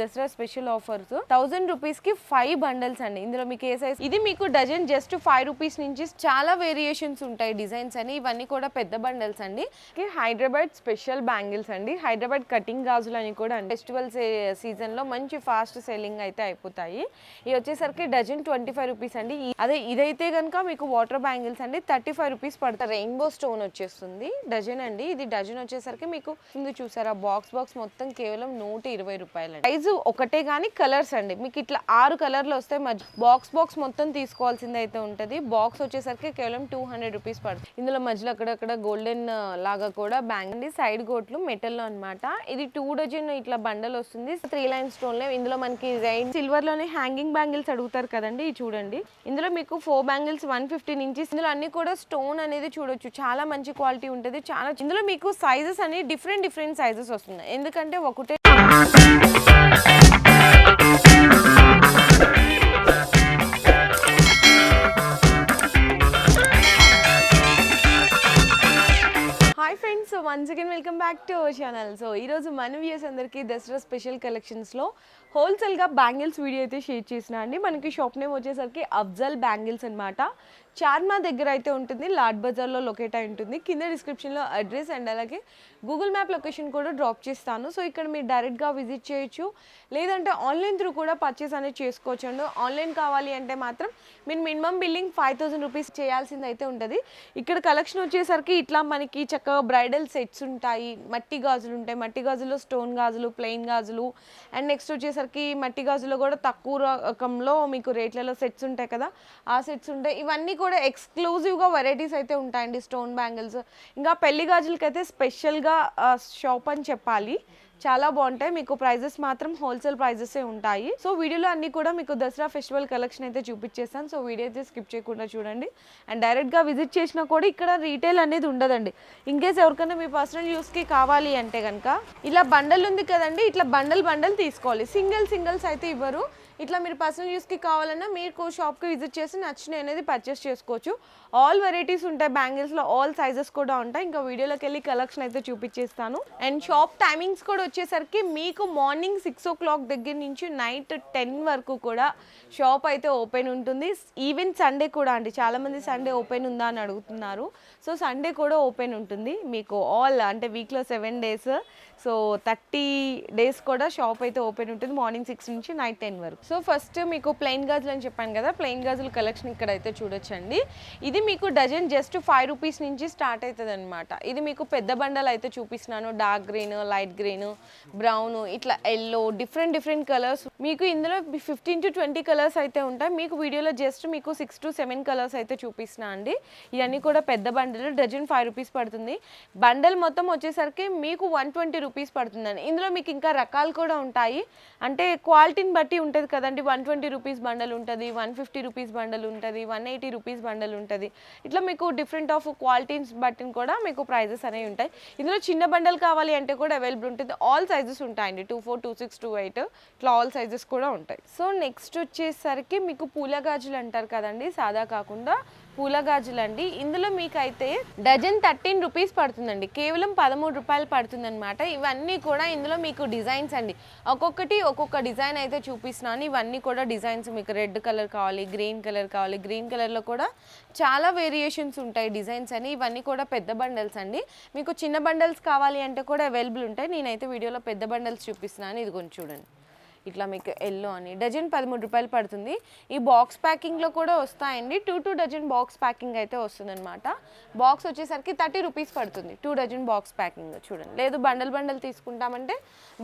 Dasara special offers. Thousand రూపీస్కి five bundles అండి. ఇందులో మీకు ఏ సైజ్? ఇది మీకు డజన్ జస్ట్ ఫైవ్ రూపీస్ నుంచి చాలా వేరియేషన్స్ ఉంటాయి డిజైన్స్ అని. ఇవన్నీ కూడా పెద్ద బండల్స్ అండి. హైదరాబాద్ స్పెషల్ బ్యాంగిల్స్ అండి. హైదరాబాద్ కటింగ్ గాజులు అని కూడా ఫెస్టివల్ సీజన్లో మంచి ఫాస్ట్ సెల్లింగ్ అయితే అయిపోతాయి. ఇవి వచ్చేసరికి డజన్ ట్వంటీ ఫైవ్ రూపీస్ అండి. అదే ఇదైతే కనుక మీకు వాటర్ బ్యాంగిల్స్ అండి. థర్టీ ఫైవ్ రూపీస్ పడతాయి రెయిన్బో స్టోన్ వచ్చేస్తుంది. డజన్ అండి. ఇది డజన్ వచ్చేసరికి మీకు ముందు చూసారా? బాక్స్ బాక్స్ మొత్తం కేవలం నూట ఇరవై రూపాయలు సైజు ఒకటే కానీ కలర్స్ అండి. మీకు ఇట్లా ఆరు కలర్లు వస్తాయి మధ్య బాక్స్ బాక్స్ మొత్తం తీసుకోవాల్సింది అయితే ఉంటుంది. బాక్స్ వచ్చేసరికి కేవలం టూ హండ్రెడ్ రూపీస్ పడుతుంది. ఇందులో మధ్యలో అక్కడక్కడ గోల్డెన్ లాగా కూడా బ్యాంగ్ అండి. సైడ్ గోట్లు మెటల్లో అనమాట ఇది టూ డజన్ ఇట్లా బండల్ వస్తుంది. త్రీ లైన్ స్టోన్లో ఇందులో మనకి సిల్వర్లోనే హ్యాంగింగ్ బ్యాంగిల్స్ అడుగుతారు కదండి ఇది చూడండి. ఇందులో మీకు four bangles one fifteen inches. ఇందులో అన్ని కూడా స్టోన్ అనేది చూడొచ్చు. చాలా మంచి క్వాలిటీ ఉంటుంది. చాలా ఇందులో మీకు సైజెస్ అనేవి డిఫరెంట్ డిఫరెంట్ సైజెస్ వస్తున్నాయి. ఎందుకంటే ఒకటే once again welcome back to our channel so ఈరోజు మన వ్యూస్ అందరికీ దసరా స్పెషల్ కలెక్షన్స్లో హోల్సేల్గా బ్యాంగిల్స్ వీడియో అయితే షేర్ చేసిన అండి. మనకి షాప్ నేమ్ వచ్చేసరికి అఫ్జల్ బ్యాంగిల్స్ అనమాట చార్మా దగ్గర అయితే ఉంటుంది లాడ్ బజార్లో లొకేట్ అయి ఉంటుంది. కింద డిస్క్రిప్షన్లో అడ్రస్ అండ్ అలాగే గూగుల్ మ్యాప్ లొకేషన్ కూడా డ్రాప్ చేస్తాను. సో ఇక్కడ మీరు డైరెక్ట్గా విజిట్ చేయొచ్చు. లేదంటే ఆన్లైన్ త్రూ కూడా పర్చేస్ అనేది చేసుకోవచ్చు అండి. ఆన్లైన్ కావాలి అంటే మాత్రం మీరు minimum billing five thousand rupees చేయాల్సింది అయితే ఉంటుంది. ఇక్కడ కలెక్షన్ వచ్చేసరికి ఇట్లా మనకి చక్కగా బ్రైడల్ సెట్స్ ఉంటాయి మట్టి గాజులు ఉంటాయి. మట్టి గాజులో స్టోన్ గాజులు ప్లెయిన్ గాజులు. అండ్ నెక్స్ట్ వచ్చేసరికి మట్టి గాజులో కూడా తక్కువ రకంలో మీకు రేట్లలో సెట్స్ ఉంటాయి కదా ఆ సెట్స్ ఉంటాయి. ఇవన్నీ కూడా ఎక్స్క్లూజివ్గా వెరైటీస్ అయితే ఉంటాయండి స్టోన్ బ్యాంగిల్స్ ఇంకా పెళ్ళి గాజులకి అయితే స్పెషల్గా షాప్ అని చెప్పాలి. చాలా బాగుంటాయి. మీకు ప్రైజెస్ మాత్రం హోల్సేల్ ప్రైజెసే ఉంటాయి. సో వీడియోలో అన్ని కూడా మీకు దసరా ఫెస్టివల్ కలెక్షన్ అయితే చూపించేస్తాను సో వీడియో అయితే స్కిప్ చేయకుండా చూడండి. అండ్ డైరెక్ట్గా విజిట్ చేసినా కూడా ఇక్కడ రీటైల్ అనేది ఉండదండి. ఇన్కేస్ ఎవరికైనా మీ పర్సనల్ యూస్కి కావాలి అంటే కనుక ఇలా బండల్ ఉంది కదండి ఇట్లా బండల్ బండల్ తీసుకోవాలి. సింగిల్ సింగిల్స్ అయితే ఇవ్వరు. ఇట్లా మీరు పర్సనల్ యూస్కి కావాలన్నా మీరు షాప్కి విజిట్ చేసి నచ్చిన అనేది పర్చేస్ చేసుకోవచ్చు. ఆల్ వెరైటీస్ ఉంటాయి బ్యాంగిల్స్లో ఆల్ సైజెస్ కూడా ఉంటాయి. ఇంకా వీడియోలోకి వెళ్ళి కలెక్షన్ అయితే చూపించేస్తాను. అండ్ షాప్ టైమింగ్స్ కూడా వచ్చేసరికి మీకు మార్నింగ్ సిక్స్ ఓ క్లాక్ దగ్గర నుంచి నైట్ టెన్ వరకు కూడా షాప్ అయితే ఓపెన్ ఉంటుంది. ఈవెన్ సండే కూడా అండి. చాలామంది సండే ఓపెన్ ఉందా అని అడుగుతున్నారు. సో సండే కూడా ఓపెన్ ఉంటుంది. మీకు ఆల్ అంటే వీక్లో seven days so thirty days కూడా షాప్ అయితే ఓపెన్ ఉంటుంది. మార్నింగ్ సిక్స్ నుంచి నైట్ టెన్ వరకు. సో ఫస్ట్ మీకు ప్లెయిన్ గాజులు అని చెప్పాను కదా ప్లెయిన్ గాజుల కలెక్షన్ ఇక్కడ అయితే చూడొచ్చండి. ఇది మీకు డజన్ జస్ట్ ఫైవ్ రూపీస్ నుంచి స్టార్ట్ అవుతుంది అనమాట ఇది మీకు పెద్ద బండలు అయితే చూపిస్తున్నాను. Dark green light green brown ఇట్లా ఎల్లో డిఫరెంట్ డిఫరెంట్ కలర్స్. మీకు ఇందులో ఫిఫ్టీన్ టు ట్వంటీ కలర్స్ అయితే ఉంటాయి. మీకు వీడియోలో జస్ట్ మీకు సిక్స్ టు సెవెన్ కలర్స్ అయితే చూపిస్తున్నా అండి. ఇవన్నీ కూడా పెద్ద బండలు డజన్ ఫైవ్ రూపీస్ పడుతుంది. బండల్ మొత్తం వచ్చేసరికి మీకు వన్ ట్వంటీ రూపీస్ పడుతుందండి. ఇందులో మీకు ఇంకా రకాలు కూడా ఉంటాయి. అంటే క్వాలిటీని బట్టి ఉంటుంది కదా కదండి వన్ ట్వంటీ రూపీస్ బండల్ ఉంటుంది వన్ ఫిఫ్టీ రూపీస్ బండల్ ఉంటుంది వన్ ఎయిటీ రూపీస్ బండల్ ఉంటుంది. ఇట్లా మీకు డిఫరెంట్ ఆఫ్ క్వాలిటీస్ బట్టి కూడా మీకు ప్రైజెస్ అనేవి ఉంటాయి. ఇందులో చిన్న బండల్ కావాలి అంటే కూడా అవైలబుల్ ఉంటుంది. ఆల్ సైజెస్ ఉంటాయండి. Two four two six two eight ఇట్లా ఆల్ సైజెస్ కూడా ఉంటాయి. సో నెక్స్ట్ వచ్చేసరికి మీకు పూల గాజులు అంటారు కదండి సాదా కాకుండా పూల గాజులు అండి ఇందులో మీకైతే డజన్ థర్టీన్ రూపీస్ పడుతుందండి. కేవలం పదమూడు రూపాయలు పడుతుందన్నమాట. ఇవన్నీ కూడా ఇందులో మీకు డిజైన్స్ అండి. ఒక్కొక్కటి ఒక్కొక్క డిజైన్ అయితే చూపిస్తున్నాను. ఇవన్నీ కూడా డిజైన్స్ మీకు రెడ్ కలర్ కావాలి గ్రీన్ కలర్ కావాలి. గ్రీన్ కలర్లో కూడా చాలా వేరియేషన్స్ ఉంటాయి డిజైన్స్ అని. ఇవన్నీ కూడా పెద్ద బండల్స్ అండి. మీకు చిన్న బండల్స్ కావాలి అంటే కూడా అవైలబుల్ ఉంటాయి. నేనైతే వీడియోలో పెద్ద బండల్స్ చూపిస్తున్నాను. ఇది కొంచెం చూడండి. ఇట్లా మీకు ఎల్లో అని. డజన్ పదమూడు రూపాయలు పడుతుంది. ఈ బాక్స్ ప్యాకింగ్లో కూడా వస్తాయండి. Two two dozen box packing అయితే వస్తుందన్నమాట. బాక్స్ వచ్చేసరికి థర్టీ రూపీస్ పడుతుంది. టూ డజన్ బాక్స్ ప్యాకింగ్ చూడండి. లేదు బండల్ బండల్ తీసుకుంటామంటే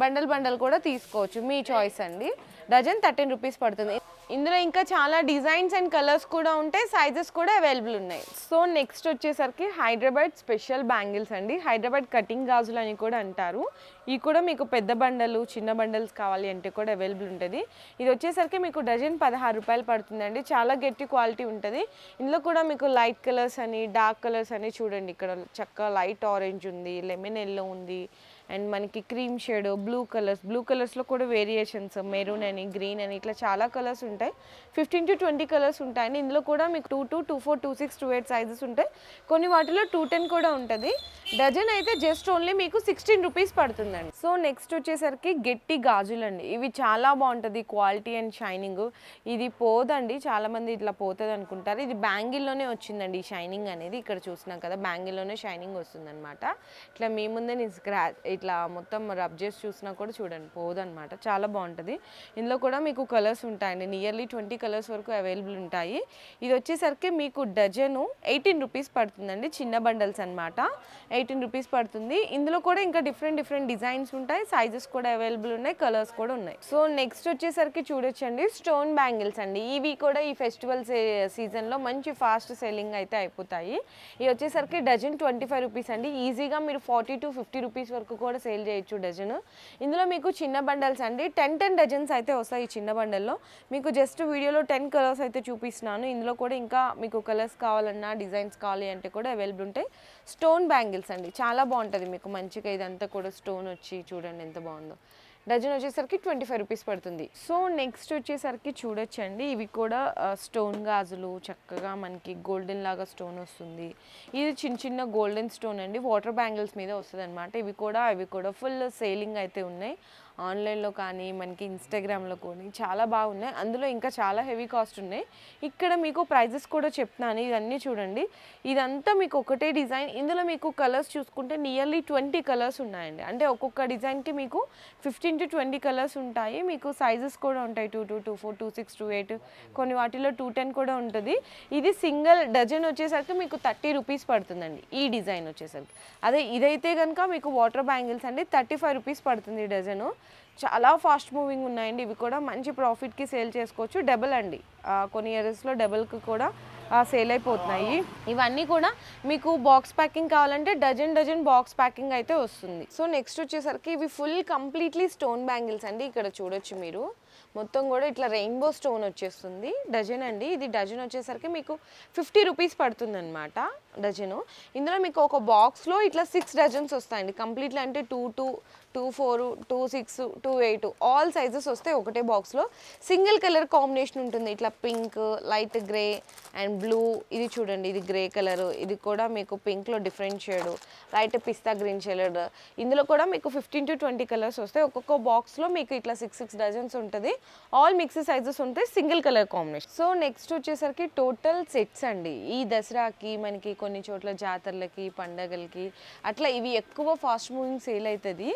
బండల్ బండల్ కూడా తీసుకోవచ్చు. మీ చాయిస్ అండి. డజన్ థర్టీన్ రూపీస్ పడుతుంది. ఇందులో ఇంకా చాలా డిజైన్స్ అండ్ కలర్స్ కూడా ఉంటాయి సైజెస్ కూడా అవైలబుల్ ఉన్నాయి. సో నెక్స్ట్ వచ్చేసరికి హైదరాబాద్ స్పెషల్ బ్యాంగిల్స్ అండి. హైదరాబాద్ కటింగ్ గాజులు అని కూడా అంటారు. ఇవి కూడా మీకు పెద్ద బండలు చిన్న బండల్స్ కావాలి అంటే కూడా అవైలబుల్ ఉంటుంది. ఇది వచ్చేసరికి మీకు డజన్ పదహారు రూపాయలు పడుతుందండి. చాలా గట్టి క్వాలిటీ ఉంటుంది. ఇందులో కూడా మీకు లైట్ కలర్స్ అని డార్క్ కలర్స్ అని చూడండి ఇక్కడ. చక్కగా లైట్ ఆరెంజ్ ఉంది లెమన్ ఎల్లో ఉంది అండ్ మనకి cream shade blue colours blue కలర్స్లో కూడా వేరియేషన్స్ మెరూన్ అని గ్రీన్ అని ఇట్లా చాలా కలర్స్ ఉంటాయి. ఫిఫ్టీన్ టు ట్వంటీ కలర్స్ ఉంటాయండి. ఇందులో కూడా మీకు two two two four two six two eight sizes ఉంటాయి. కొన్ని వాటిలో టూ టెన్ కూడా ఉంటుంది. డజన్ అయితే జస్ట్ ఓన్లీ మీకు సిక్స్టీన్ రూపీస్ పడుతుంది పడుతుందండి సో నెక్స్ట్ వచ్చేసరికి గట్టి గాజులు అండి ఇవి చాలా బాగుంటుంది క్వాలిటీ అండ్ షైనింగ్. ఇది పోదండి చాలా మంది ఇట్లా పోతుంది అనుకుంటారు ఇది బ్యాంగిల్లోనే వచ్చిందండి ఈ షైనింగ్ అనేది. ఇక్కడ చూసినాం కదా బ్యాంగిల్లోనే షైనింగ్ వస్తుంది అనమాట ఇట్లా మీ ముందే నేను స్క్రాచ్ ఇట్లా మొత్తం రబ్ చేసి చూసినా కూడా చూడండి పోదనమాట చాలా బాగుంటుంది. ఇందులో కూడా మీకు కలర్స్ ఉంటాయండి. నియర్లీ ట్వంటీ కలర్స్ వరకు అవైలబుల్ ఉంటాయి. ఇది వచ్చేసరికి మీకు డజను ఎయిటీన్ రూపీస్ పడుతుందండి చిన్న బండల్స్ అనమాట ఎయిటీన్ రూపీస్ పడుతుంది. ఇందులో కూడా ఇంకా డిఫరెంట్ డిఫరెంట్ డిజైన్ డిజైన్స్ ఉంటాయి సైజెస్ కూడా అవైలబుల్ ఉన్నాయి కలర్స్ కూడా ఉన్నాయి. సో నెక్స్ట్ వచ్చేసరికి చూడొచ్చండి స్టోన్ బ్యాంగిల్స్ అండి. ఇవి కూడా ఈ ఫెస్టివల్ సీజన్లో మంచి ఫాస్ట్ సెల్లింగ్ అయితే అయిపోతాయి. ఇవి వచ్చేసరికి డజన్ ట్వంటీ ఫైవ్ రూపీస్ అండి. ఈజీగా మీరు ఫార్టీ టు ఫిఫ్టీ రూపీస్ వరకు కూడా సేల్ చేయొచ్చు డజన్ ఇందులో మీకు చిన్న బండల్స్ అండి. టెన్ టెన్ డజన్స్ అయితే వస్తాయి ఈ చిన్న బండల్లో మీకు జస్ట్ వీడియోలో టెన్ కలర్స్ అయితే చూపిస్తున్నాను. ఇందులో కూడా ఇంకా మీకు కలర్స్ కావాలన్నా డిజైన్స్ కావాలి అంటే కూడా అవైలబుల్ ఉంటాయి. స్టోన్ బ్యాంగిల్స్ అండి. చాలా బాగుంటుంది మీకు. మంచిగా ఇదంతా కూడా స్టోన్ వచ్చి చూడండి ఎంత బాగుందో. డజన్ వచ్చేసరికి ట్వంటీ ఫైవ్ రూపీస్ పడుతుంది. సో నెక్స్ట్ వచ్చేసరికి చూడొచ్చండి. ఇవి కూడా స్టోన్ గాజులు చక్కగా మనకి గోల్డెన్ లాగా స్టోన్ వస్తుంది. ఇది చిన్న చిన్న గోల్డెన్ స్టోన్ అండి. వాటర్ బ్యాంగిల్స్ మీద వస్తుంది అనమాట ఇవి కూడా అవి కూడా ఫుల్ సేలింగ్ అయితే ఉన్నాయి. ఆన్లైన్లో కానీ మనకి ఇన్స్టాగ్రామ్లో కానీ చాలా బాగున్నాయి. అందులో ఇంకా చాలా హెవీ కాస్ట్ ఉన్నాయి. ఇక్కడ మీకు ప్రైజెస్ కూడా చెప్తున్నాను. ఇవన్నీ చూడండి. ఇదంతా మీకు ఒకటే డిజైన్. ఇందులో మీకు కలర్స్ చూసుకుంటే నియర్లీ ట్వంటీ కలర్స్ ఉన్నాయండి. అంటే ఒక్కొక్క డిజైన్కి మీకు ఫిఫ్టీన్ టు ట్వంటీ కలర్స్ ఉంటాయి. మీకు సైజెస్ కూడా ఉంటాయి. Two two two four two six two eight. కొన్ని వాటిలో టూ టెన్ కూడా ఉంటుంది. ఇది సింగిల్ డజన్ వచ్చేసరికి మీకు థర్టీ రూపీస్ పడుతుందండి. ఈ డిజైన్ వచ్చేసరికి. అదే ఇదైతే కనుక మీకు వాటర్ బ్యాంగిల్స్ అండి. థర్టీ ఫైవ్ రూపీస్ పడుతుంది డజను. చాలా ఫాస్ట్ మూవింగ్ ఉన్నాయండి. ఇవి కూడా మంచి ప్రాఫిట్కి సేల్ చేసుకోవచ్చు. డబుల్ అండి. కొన్ని ఇయర్స్లో డబుల్కి కూడా సేల్ అయిపోతున్నాయి. ఇవన్నీ కూడా మీకు బాక్స్ ప్యాకింగ్ కావాలంటే డజన్ డజన్ బాక్స్ ప్యాకింగ్ అయితే వస్తుంది. సో నెక్స్ట్ వచ్చేసరికి ఇవి ఫుల్ కంప్లీట్లీ స్టోన్ బ్యాంగిల్స్ అండి. ఇక్కడ చూడొచ్చు మీరు. మొత్తం కూడా ఇట్లా రెయిన్బో స్టోన్ వచ్చేస్తుంది. డజన్ అండి. ఇది డజన్ వచ్చేసరికి మీకు ఫిఫ్టీ రూపీస్ పడుతుంది అనమాట డజను. ఇందులో మీకు ఒక బాక్స్లో ఇట్లా సిక్స్ డజన్స్ వస్తాయండి. కంప్లీట్లీ అంటే two two two four two six two eight all sizes వస్తాయి ఒకటే బాక్స్లో. సింగిల్ కలర్ కాంబినేషన్ ఉంటుంది. ఇట్లా pink light grey and blue. ఇది చూడండి ఇది గ్రే కలర్. ఇది కూడా మీకు పింక్లో different shade. Light pista green shade. ఇందులో కూడా మీకు ఫిఫ్టీన్ టు ట్వంటీ కలర్స్ వస్తాయి. ఒక్కొక్క బాక్స్లో మీకు ఇట్లా సిక్స్ సిక్స్ డజన్స్ ఉంటుంది. ఆల్ మిక్స్ సైజెస్ ఉంటాయి. Single colour combination. So next వచ్చేసరికి టోటల్ సెట్స్ అండి. ఈ దసరాకి మనకి కొన్ని కొన్ని చోట్ల జాతరలకి పండగలకి. అట్లా ఇవి ఎక్కువ ఫాస్ట్ మూవింగ్ సేల్ అవుతుంది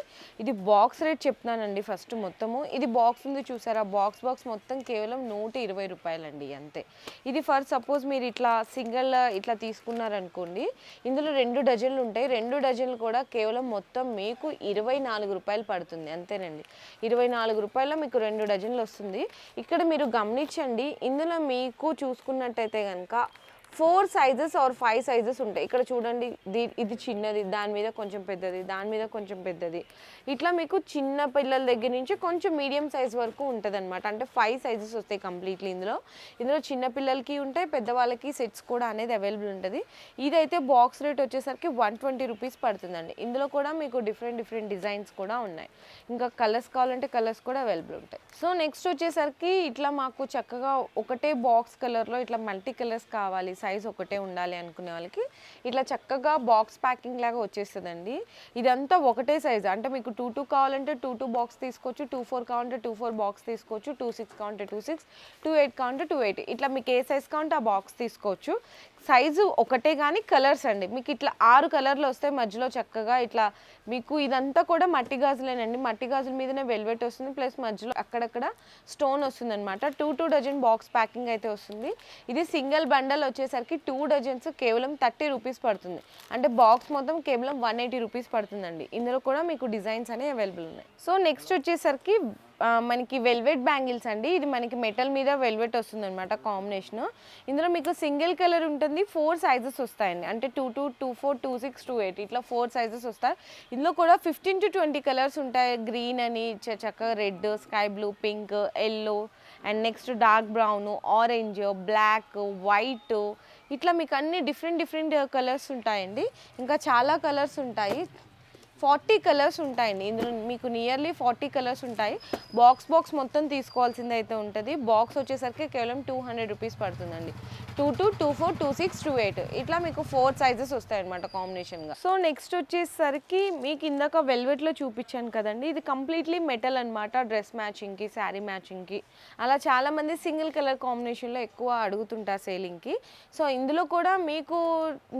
ఇది బాక్స్ రేట్ చెప్తున్నానండి ఫస్ట్ మొత్తము. ఇది బాక్స్ ఉంది చూసారా? బాక్స్ బాక్స్ మొత్తం కేవలం నూట ఇరవై రూపాయలండి అంతే. ఇది ఫర్ సపోజ్ మీరు ఇట్లా సింగిల్ ఇట్లా తీసుకున్నారనుకోండి ఇందులో రెండు డజన్లు ఉంటాయి. రెండు డజన్లు కూడా కేవలం మొత్తం మీకు ఇరవై నాలుగు రూపాయలు పడుతుంది. అంతేనండి. ఇరవై నాలుగు రూపాయల మీకు రెండు డజన్లు వస్తుంది. ఇక్కడ మీరు గమనించండి ఇందులో మీకు చూసుకున్నట్టయితే కనుక four sizes or five sizes ఉంటాయి. ఇక్కడ చూడండి దీ ఇది చిన్నది దాని మీద కొంచెం పెద్దది దాని మీద కొంచెం పెద్దది. ఇట్లా మీకు చిన్న పిల్లల దగ్గర నుంచి కొంచెం మీడియం సైజ్ వరకు ఉంటుంది అనమాట అంటే ఫైవ్ సైజెస్ వస్తాయి కంప్లీట్లీ ఇందులో. ఇందులో చిన్న పిల్లలకి ఉంటాయి పెద్దవాళ్ళకి సెట్స్ కూడా అనేది అవైలబుల్ ఉంటుంది. ఇదైతే బాక్స్ రేట్ వచ్చేసరికి వన్ ట్వంటీ రూపీస్ పడుతుందండి. ఇందులో కూడా మీకు డిఫరెంట్ డిఫరెంట్ డిజైన్స్ కూడా ఉన్నాయి. ఇంకా కలర్స్ కావాలంటే కలర్స్ కూడా అవైలబుల్ ఉంటాయి. సో నెక్స్ట్ వచ్చేసరికి ఇట్లా మాకు చక్కగా ఒకటే బాక్స్ కలర్లో ఇట్లా మల్టీ కలర్స్ కావాలి సైజ్ ఒకటే ఉండాలి అనుకునే వాళ్ళకి ఇట్లా చక్కగా బాక్స్ ప్యాకింగ్ లాగా వచ్చేస్తుందండి. ఇదంతా ఒకటే సైజ్. అంటే మీకు టూ టూ కావాలంటే టూ టూ బాక్స్ తీసుకోవచ్చు టూ ఫోర్ కావాలంటే టూ ఫోర్ బాక్స్ తీసుకోవచ్చు టూ సిక్స్ కావాలంటే టూ సిక్స్ టూ ఎయిట్ కావాలంటే టూ ఎయిట్ ఇట్లా మీకు ఏ సైజ్ కావాలంటే ఆ బాక్స్ తీసుకోవచ్చు. సైజు ఒకటే కానీ కలర్స్ అండి. మీకు ఇట్లా ఆరు కలర్లు వస్తాయి మధ్యలో చక్కగా ఇట్లా మీకు ఇదంతా కూడా మట్టి గాజులేనండి. మట్టి గాజుల మీదనే వెల్వెట్ వస్తుంది. ప్లస్ మధ్యలో అక్కడక్కడ స్టోన్ వస్తుంది అనమాట two two dozen box packing అయితే వస్తుంది. ఇది సింగిల్ బండల్ వచ్చేసరికి టూ డజన్స్ కేవలం థర్టీ రూపీస్ పడుతుంది. అంటే బాక్స్ మొత్తం కేవలం వన్ ఎయిటీ రూపీస్ పడుతుందండి. ఇందులో కూడా మీకు డిజైన్స్ అనేవి అవైలబుల్ ఉన్నాయి. సో నెక్స్ట్ వచ్చేసరికి మనకి వెల్వెట్ బ్యాంగిల్స్ అండి. ఇది మనకి మెటల్ మీద వెల్వెట్ వస్తుంది అనమాట కాంబినేషన్. ఇందులో మీకు సింగిల్ కలర్ ఉంటుంది ఫోర్ సైజెస్ వస్తాయండి. అంటే two two two four two six two eight ఇట్లా ఫోర్ సైజెస్ వస్తాయి. ఇందులో కూడా ఫిఫ్టీన్ టు ట్వంటీ కలర్స్ ఉంటాయి. గ్రీన్ అని చక్కగా red sky blue pink yellow and next dark brown orange black white ఇట్లా మీకు అన్ని డిఫరెంట్ డిఫరెంట్ కలర్స్ ఉంటాయండి. ఇంకా చాలా కలర్స్ ఉంటాయి. ఫార్టీ కలర్స్ ఉంటాయండి. ఇందులో మీకు నియర్లీ ఫార్టీ కలర్స్ ఉంటాయి. బాక్స్ బాక్స్ మొత్తం తీసుకోవాల్సింది అయితే ఉంటుంది. బాక్స్ వచ్చేసరికి కేవలం టూ హండ్రెడ్ రూపీస్ పడుతుందండి. Two two two four two six two eight ఇట్లా మీకు ఫోర్ సైజెస్ వస్తాయి అనమాట కాంబినేషన్గా సో నెక్స్ట్ వచ్చేసరికి మీకు ఇందాక వెల్వెట్లో చూపించాను కదండి. ఇది కంప్లీట్లీ మెటల్ అనమాట డ్రెస్ మ్యాచింగ్కి శారీ మ్యాచింగ్కి అలా చాలామంది సింగిల్ కలర్ కాంబినేషన్లో ఎక్కువ అడుగుతుంటారు సేలింగ్కి సో ఇందులో కూడా మీకు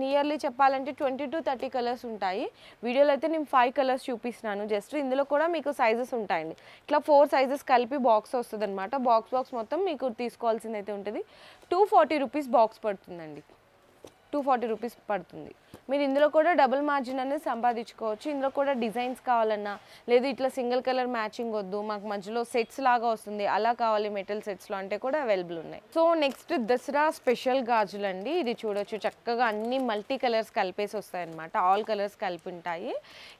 నియర్లీ చెప్పాలంటే ట్వంటీ టు థర్టీ కలర్స్ ఉంటాయి. వీడియోలో అయితే నేను ఫైవ్ కలర్స్ చూపిస్తున్నాను. జస్ట్ ఇందులో కూడా మీకు సైజెస్ ఉంటాయండి. ఇట్లా ఫోర్ సైజెస్ కలిపి బాక్స్ వస్తుంది అనమాట బాక్స్ బాక్స్ మొత్తం మీకు తీసుకోవాల్సింది అయితే ఉంటుంది. టూ ఫార్టీ రూపీస్ బాక్స్ పడుతుందండి. టూ ఫార్టీ రూపీస్ పడుతుంది. మీరు ఇందులో కూడా డబుల్ మార్జిన్ అనేది సంపాదించుకోవచ్చు. ఇందులో కూడా డిజైన్స్ కావాలన్నా లేదు ఇట్లా సింగిల్ కలర్ మ్యాచింగ్ వద్దు మాకు మధ్యలో సెట్స్ లాగా వస్తుంది. అలా కావాలి మెటల్ సెట్స్లో అంటే కూడా అవైలబుల్ ఉన్నాయి. సో నెక్స్ట్ దసరా స్పెషల్ గాజులు అండి ఇది చూడొచ్చు. చక్కగా అన్ని మల్టీ కలర్స్ కలిపేసి వస్తాయి అనమాట ఆల్ కలర్స్ కలిపి ఉంటాయి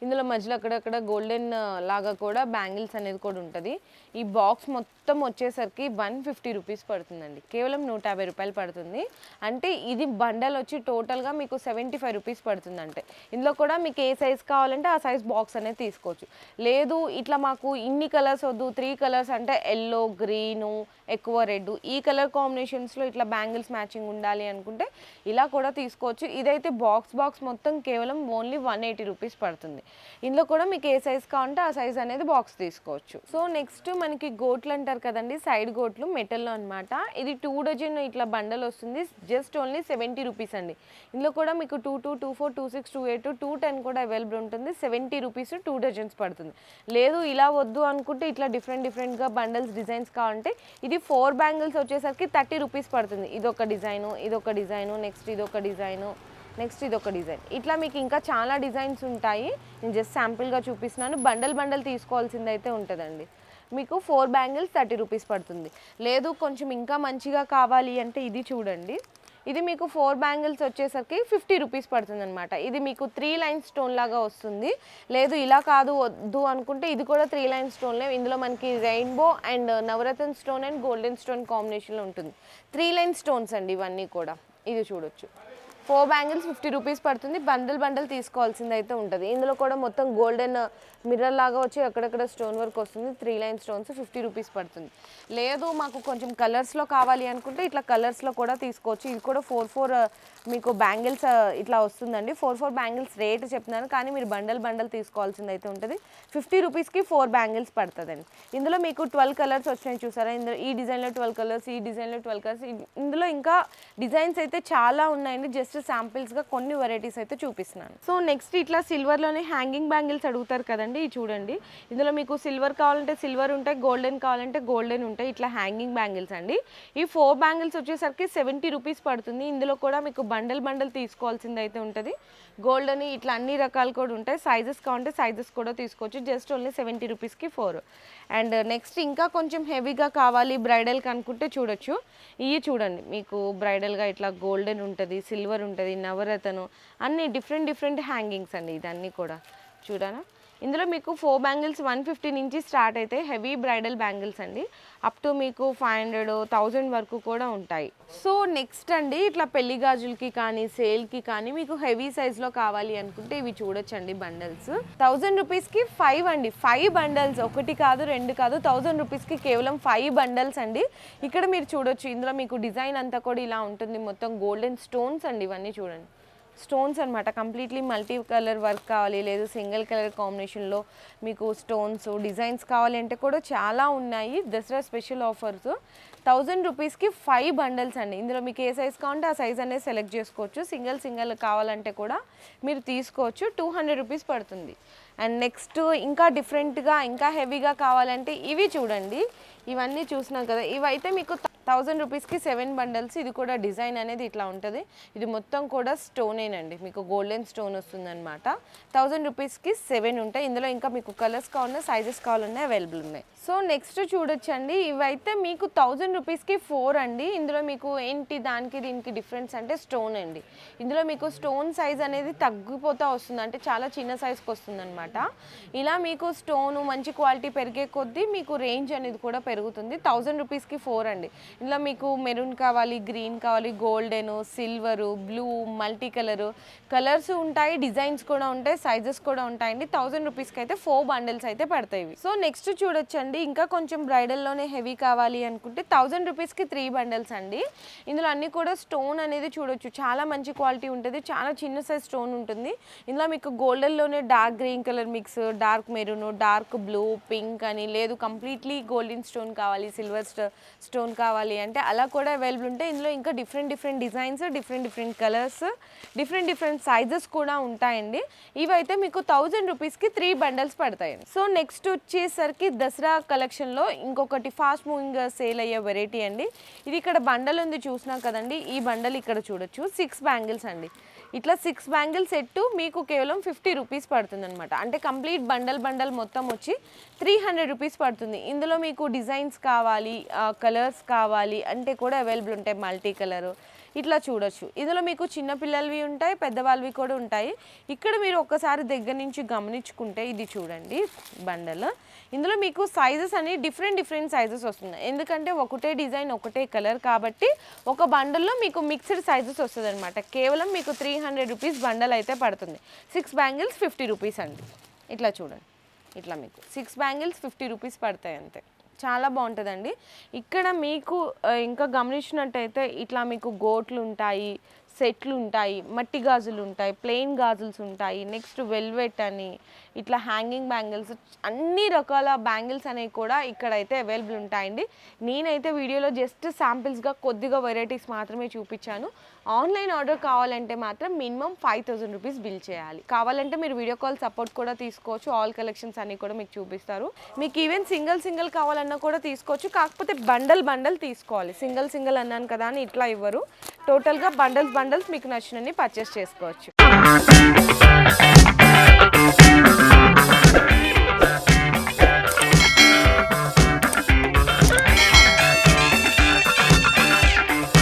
ఇందులో మధ్యలో అక్కడక్కడ గోల్డెన్ లాగా కూడా బ్యాంగిల్స్ అనేది కూడా ఉంటుంది. ఈ బాక్స్ మొత్తం మొత్తం వచ్చేసరికి వన్ ఫిఫ్టీ రూపీస్ పడుతుందండి. కేవలం నూట యాభై రూపాయలు పడుతుంది. అంటే ఇది బండల్ వచ్చి టోటల్గా మీకు సెవెంటీ ఫైవ్ రూపీస్ పడుతుంది అంటే ఇందులో కూడా మీకు ఏ సైజ్ కావాలంటే ఆ సైజ్ బాక్స్ అనేది తీసుకోవచ్చు. లేదు ఇట్లా మాకు ఇన్ని కలర్స్ వద్దు త్రీ కలర్స్ అంటే ఎల్లో గ్రీను ఎక్కువ రెడ్. ఈ కలర్ కాంబినేషన్స్లో ఇట్లా బ్యాంగిల్స్ మ్యాచింగ్ ఉండాలి అనుకుంటే ఇలా కూడా తీసుకోవచ్చు. ఇదైతే బాక్స్ బాక్స్ మొత్తం కేవలం ఓన్లీ వన్ ఎయిటీ రూపీస్ పడుతుంది. ఇందులో కూడా మీకు ఏ సైజ్ కావాలంటే ఆ సైజ్ అనేది బాక్స్ తీసుకోవచ్చు. సో నెక్స్ట్ మనకి గోట్లు అంటారు కదండి సైడ్ గోట్లు మెటల్లో అనమాట ఇది టూ డజన్ ఇట్లా బండల్ వస్తుంది జస్ట్ ఓన్లీ సెవెంటీ రూపీస్ అండి. ఇందులో కూడా మీకు two two two four two six two eight two ten కూడా అవైలబుల్ ఉంటుంది. సెవెంటీ రూపీస్ టూ డజన్స్ పడుతుంది. లేదు ఇలా వద్దు అనుకుంటే ఇట్లా డిఫరెంట్ డిఫరెంట్గా బండల్స్ డిజైన్స్ కావాలంటే ఇది ఫోర్ బ్యాంగిల్స్ వచ్చేసరికి థర్టీ రూపీస్ పడుతుంది. ఇదొక డిజైను ఇదొక డిజైను నెక్స్ట్ ఇదొక డిజైను నెక్స్ట్ ఇదొక డిజైన్. ఇట్లా మీకు ఇంకా చాలా డిజైన్స్ ఉంటాయి. నేను జస్ట్ శాంపుల్గా చూపిస్తున్నాను. బండల్ బండల్ తీసుకోవాల్సింది అయితే ఉంటుందండి. మీకు ఫోర్ బ్యాంగిల్స్ థర్టీ రూపీస్ పడుతుంది. లేదు కొంచెం ఇంకా మంచిగా కావాలి అంటే ఇది చూడండి. ఇది మీకు ఫోర్ బ్యాంగిల్స్ వచ్చేసరికి ఫిఫ్టీ రూపీస్ పడుతుంది అనమాట ఇది మీకు త్రీ లైన్ స్టోన్ లాగా వస్తుంది. లేదు ఇలా కాదు వద్దు అనుకుంటే ఇది కూడా త్రీ లైన్ స్టోన్లే. ఇందులో మనకి రెయిన్బో అండ్ నవరత్న స్టోన్ అండ్ గోల్డెన్ స్టోన్ కాంబినేషన్లో ఉంటుంది. త్రీ లైన్ స్టోన్స్ అండి ఇవన్నీ కూడా. ఇది చూడొచ్చు. ఫోర్ బ్యాంగిల్స్ ఫిఫ్టీ రూపీస్ పడుతుంది. బండల్ బండల్ తీసుకోవాల్సింది అయితే ఉంటుంది. ఇందులో కూడా మొత్తం గోల్డెన్ మిర్రర్ లాగా వచ్చి అక్కడక్కడ స్టోన్ వర్క్ వస్తుంది. Three line stones fifty rupees పడుతుంది. లేదు మాకు కొంచెం కలర్స్లో కావాలి అనుకుంటే ఇట్లా కలర్స్లో కూడా తీసుకోవచ్చు. ఇది కూడా ఫోర్ ఫోర్ మీకు బ్యాంగిల్స్ ఇట్లా వస్తుందండి. ఫోర్ ఫోర్ బ్యాంగిల్స్ రేట్ చెప్తున్నాను. కానీ మీరు బండల్ బండల్ తీసుకోవాల్సింది అయితే ఉంటుంది. ఫిఫ్టీ రూపీస్కి ఫోర్ బ్యాంగిల్స్ పడుతుందండి. ఇందులో మీకు ట్వెల్వ్ కలర్స్ వచ్చినాయి చూసారా? ఇందులో ఈ డిజైన్లో ట్వెల్వ్ కలర్స్ ఈ డిజైన్లో ట్వెల్వ్ కలర్స్ ఇందులో ఇంకా డిజైన్స్ అయితే చాలా ఉన్నాయండి. జస్ట్ శాంపిల్స్గా కొన్ని వెరైటీస్ అయితే చూపిస్తున్నాను. సో నెక్స్ట్ ఇట్లా సిల్వర్లోనే హ్యాంగింగ్ బ్యాంగిల్స్ అడుగుతారు కదండి ఇవి చూడండి. ఇందులో మీకు సిల్వర్ కావాలంటే సిల్వర్ ఉంటాయి గోల్డెన్ కావాలంటే గోల్డెన్ ఉంటాయి ఇట్లా హ్యాంగింగ్ బ్యాంగిల్స్ అండి. ఈ ఫోర్ బ్యాంగిల్స్ వచ్చేసరికి సెవెంటీ రూపీస్ పడుతుంది. ఇందులో కూడా మీకు బండల్ బండల్ తీసుకోవాల్సింది అయితే ఉంటుంది. గోల్డెన్ ఇట్లా అన్ని రకాలు కూడా ఉంటాయి. సైజెస్ కావాలంటే సైజెస్ కూడా తీసుకోవచ్చు. జస్ట్ ఓన్లీ సెవెంటీ రూపీస్కి ఫోర్ అండ్ నెక్స్ట్ ఇంకా కొంచెం హెవీగా కావాలి బ్రైడల్కి అనుకుంటే చూడొచ్చు. ఇవి చూడండి మీకు బ్రైడల్గా ఇట్లా గోల్డెన్ ఉంటుంది సిల్వర్ ఉంటుంది నవరతను అన్ని డిఫరెంట్ డిఫరెంట్ హ్యాంగింగ్స్ అండి ఇదన్నీ కూడా. చూడనా ఇందులో మీకు ఫోర్ బ్యాంగిల్స్ వన్ ఫిఫ్టీ నుంచి స్టార్ట్ అయితే హెవీ బ్రైడల్ బ్యాంగిల్స్ అండి. అప్ టు మీకు ఫైవ్ హండ్రెడ్ థౌజండ్ వరకు కూడా ఉంటాయి. సో నెక్స్ట్ అండి ఇట్లా పెళ్ళి గాజులకి కానీ సేల్కి కానీ మీకు హెవీ సైజ్లో కావాలి అనుకుంటే ఇవి చూడొచ్చండి బండల్స్. థౌజండ్ రూపీస్కి ఫైవ్ అండి. ఫైవ్ బండల్స్ ఒకటి కాదు రెండు కాదు థౌజండ్ రూపీస్కి కేవలం ఫైవ్ బండల్స్ అండి. ఇక్కడ మీరు చూడొచ్చు ఇందులో మీకు డిజైన్ అంతా కూడా ఇలా ఉంటుంది. మొత్తం గోల్డెన్ స్టోన్స్ అండి ఇవన్నీ చూడండి. స్టోన్స్ అనమాట కంప్లీట్లీ మల్టీ కలర్ వర్క్ కావాలి లేదు సింగిల్ కలర్ కాంబినేషన్లో మీకు స్టోన్స్ డిజైన్స్ కావాలి అంటే కూడా చాలా ఉన్నాయి. దసరా స్పెషల్ ఆఫర్స్ థౌజండ్ రూపీస్కి ఫైవ్ బండల్స్ అండి. ఇందులో మీకు ఏ సైజ్ కావాలంటే ఆ సైజ్ అనేది సెలెక్ట్ చేసుకోవచ్చు. సింగిల్ సింగిల్ కావాలంటే కూడా మీరు తీసుకోవచ్చు. టూ హండ్రెడ్ రూపీస్ పడుతుంది. అండ్ నెక్స్ట్ ఇంకా డిఫరెంట్గా ఇంకా హెవీగా కావాలంటే ఇవి చూడండి. ఇవన్నీ చూసినాం కదా. ఇవైతే మీకు థౌజండ్ రూపీస్కి సెవెన్ బండల్స్. ఇది కూడా డిజైన్ అనేది ఇట్లా ఉంటుంది. ఇది మొత్తం కూడా స్టోనేనండి. మీకు గోల్డెన్ స్టోన్ వస్తుందన్నమాట. థౌజండ్ రూపీస్కి సెవెన్ ఉంటాయి. ఇందులో ఇంకా మీకు కలర్స్ కావాలన్నా సైజెస్ కావాలన్నా అవైలబుల్ ఉన్నాయి. సో నెక్స్ట్ చూడొచ్చండి. ఇవైతే మీకు థౌజండ్ రూపీస్కి ఫోర్ అండి. ఇందులో మీకు ఏంటి దానికి దీనికి డిఫరెన్స్ అంటే స్టోన్ అండి. ఇందులో మీకు స్టోన్ సైజ్ అనేది తగ్గిపోతూ వస్తుంది. అంటే చాలా చిన్న సైజ్కి వస్తుందన్నమాట. ఇలా మీకు స్టోన్ మంచి క్వాలిటీ పెరిగే కొద్దీ మీకు రేంజ్ అనేది కూడా పెరుగుతుంది. థౌజండ్ రూపీస్కి ఫోర్ అండి. ఇందులో మీకు మెరూన్ కావాలి గ్రీన్ కావాలి golden silver blue multi colour colours ఉంటాయి డిజైన్స్ కూడా ఉంటాయి సైజెస్ కూడా ఉంటాయండి. థౌజండ్ రూపీస్కి అయితే ఫోర్ బండిల్స్ అయితే పడతాయి సో నెక్స్ట్ చూడొచ్చండి. ఇంకా కొంచెం బ్రైడల్లోనే హెవీ కావాలి అనుకుంటే థౌజండ్ రూపీస్కి త్రీ బండిల్స్ అండి. ఇందులో అన్ని కూడా స్టోన్ అనేది చూడొచ్చు. చాలా మంచి క్వాలిటీ ఉంటుంది. చాలా చిన్న సైజ్ స్టోన్ ఉంటుంది. ఇందులో మీకు గోల్డెన్లోనే dark green colour mix dark maroon dark blue pink అని లేదు. కంప్లీట్లీ గోల్డెన్ స్టోన్ కావాలి సిల్వర్ స్టోన్ కావాలి అంటే అలా కూడా అవైలబుల్ ఉంటాయి ఇందులో ఇంకా different different designs different different colours different different sizes కూడా ఉంటాయండి. ఇవైతే మీకు థౌజండ్ రూపీస్కి త్రీ బండల్స్ పడతాయండి. సో నెక్స్ట్ వచ్చేసరికి దసరా కలెక్షన్లో ఇంకొకటి ఫాస్ట్ మూవింగ్ సేల్ అయ్యే వెరైటీ అండి. ఇది ఇక్కడ బండల్ ఉంది చూసినాం కదండి ఈ బండల్ ఇక్కడ చూడొచ్చు. సిక్స్ బ్యాంగిల్స్ అండి. ఇట్లా సిక్స్ బ్యాంగిల్ సెట్ మీకు కేవలం ఫిఫ్టీ రూపీస్ పడుతుంది అనమాట అంటే కంప్లీట్ బండల్ బండల్ మొత్తం వచ్చి త్రీ హండ్రెడ్ రూపీస్ పడుతుంది. ఇందులో మీకు డిజైన్స్ కావాలి కలర్స్ కావాలి అంటే కూడా అవైలబుల్ ఉంటాయి మల్టీ కలర్ ఇట్లా చూడొచ్చు. ఇందులో మీకు చిన్నపిల్లలవి ఉంటాయి పెద్దవాళ్ళవి కూడా ఉంటాయి. ఇక్కడ మీరు ఒక్కసారి దగ్గర నుంచి గమనించుకుంటే ఇది చూడండి బండల్ ఇందులో మీకు సైజెస్ అన్ని డిఫరెంట్ డిఫరెంట్ సైజెస్ వస్తున్నాయి. ఎందుకంటే ఒకటే డిజైన్ ఒకటే కలర్ కాబట్టి ఒక బండల్లో మీకు మిక్స్డ్ సైజెస్ వస్తుంది అనమాట కేవలం మీకు త్రీ హండ్రెడ్ రూపీస్ బండల్ అయితే పడుతుంది. సిక్స్ బ్యాంగిల్స్ ఫిఫ్టీ రూపీస్ అండి. ఇట్లా చూడండి. ఇట్లా మీకు. సిక్స్ బ్యాంగిల్స్ ఫిఫ్టీ రూపీస్ పడతాయి అంతే. చాలా బాగుంటుందండి. ఇక్కడ మీకు ఇంకా గమనించినట్టయితే ఇట్లా మీకు గోట్లు ఉంటాయి. సెట్లు ఉంటాయి మట్టి గాజులు ఉంటాయి ప్లెయిన్ గాజుల్స్ ఉంటాయి నెక్స్ట్ వెల్వెట్ అని ఇట్లా హ్యాంగింగ్ బ్యాంగిల్స్ అన్ని రకాల బ్యాంగిల్స్ అనేవి కూడా ఇక్కడైతే అవైలబుల్ ఉంటాయండి నేనైతే వీడియోలో జస్ట్ శాంపిల్స్గా కొద్దిగా వెరైటీస్ మాత్రమే చూపించాను. ఆన్లైన్ ఆర్డర్ కావాలంటే మాత్రం minimum five thousand rupees bill చేయాలి. కావాలంటే మీరు వీడియో కాల్ సపోర్ట్ కూడా తీసుకోవచ్చు. ఆల్ కలెక్షన్స్ అన్నీ కూడా మీకు చూపిస్తారు. మీకు ఈవెన్ సింగిల్ సింగిల్ కావాలన్నా కూడా తీసుకోవచ్చు. కాకపోతే బండల్ బండల్ తీసుకోవాలి. సింగిల్ సింగిల్ అన్నాను కదా అని ఇట్లా ఇవ్వరు. టోటల్గా బండల్స్ బండల్స్ మీకు నచ్చినన్ని పర్చేస్ చేసుకోవచ్చు.